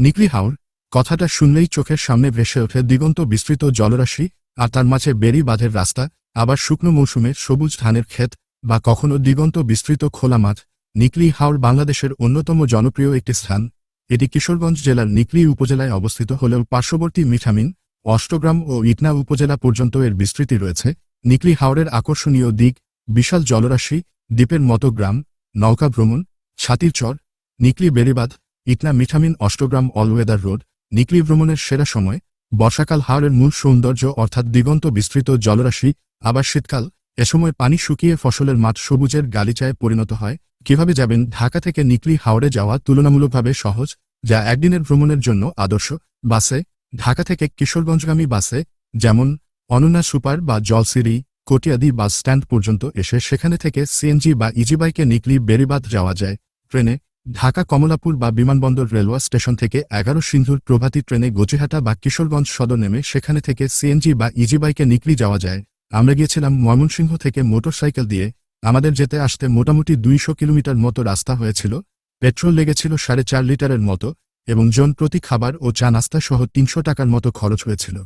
নিকলি হাওর, কথাটা শুনলেই চোখের সামনে ভেসে ওঠে দিগন্ত বিস্তৃত জলরাশি, আর তার মাঝে বেরি বাঁধের রাস্তা, আবার শুকনো মৌসুমে সবুজ ধানের ক্ষেত, বা কখনো দিগন্ত বিস্তৃত খোলা মাঠ নিকলি হাওর বাংলাদেশের অন্যতম জনপ্রিয় একটি স্থান। এটি কিশোরগঞ্জ জেলার নিকলি উপজেলায় অবস্থিত হলেও পার্শ্ববর্তী মিঠামিন, অষ্টগ্রাম ও ইটনা উপজেলা পর্যন্ত এর বিস্তৃতি রয়েছে। নিকলি হাওরের আকর্ষণীয় দিক, বিশাল জলরাশি, দ্বীপের মতো গ্রাম, নৌকা ভ্রমণ, ছাতির চর নিকলি বেড়িবাঁধ Itna Mithamain Austagram all weather road Nikli ভ্রমণের সেরা সময়, বর্ষাকাল হাওরের মূল সৌন্দর্য অর্থাৎ দিগন্ত বিস্তৃত জলরাশি, আবার শীতকাল, এ সময় পানি শুকিয়ে ফসলের মাঠ সবুজের গালিচায় পরিণত হয়। কীভাবে যাবেন? ঢাকা থেকে নিকলি হাওড়ে যাওয়া তুলনামূলকভাবে সহজ, যা একদিনের ভ্রমণের জন্য আদর্শ। বাসে, ঢাকা থেকে কিশোরগঞ্জগামী বাসে, যেমন অনন্যা সুপার বা জলসিরি, কটিয়াদি বাস স্ট্যান্ড পর্যন্ত এসে সেখানে থেকে সিএনজি বা ইজিবাইকে নিকলি বেরিবাদ যাওয়া যায়। ট্রেনে ঢাকা কমলাপুর বা বিমানবন্দর রেলওয়ে স্টেশন থেকে এগারো সিন্ধুর প্রভাতী ট্রেনে গচিহাটা বা কিশোরগঞ্জ সদর নেমে সেখানে থেকে সিএনজি বা ইজি বাইকে নিকলি যাওয়া যায়। আমরা গিয়েছিলাম ময়মনসিংহ থেকে মোটরসাইকেল দিয়ে। আমাদের যেতে আসতে মোটামুটি দুইশো কিলোমিটার মতো রাস্তা হয়েছিল। পেট্রোল লেগেছিল সাড়ে চার লিটারের মতো এবং জন প্রতি খাবার ও চা নাস্তা সহ তিনশো টাকার মতো খরচ হয়েছিল।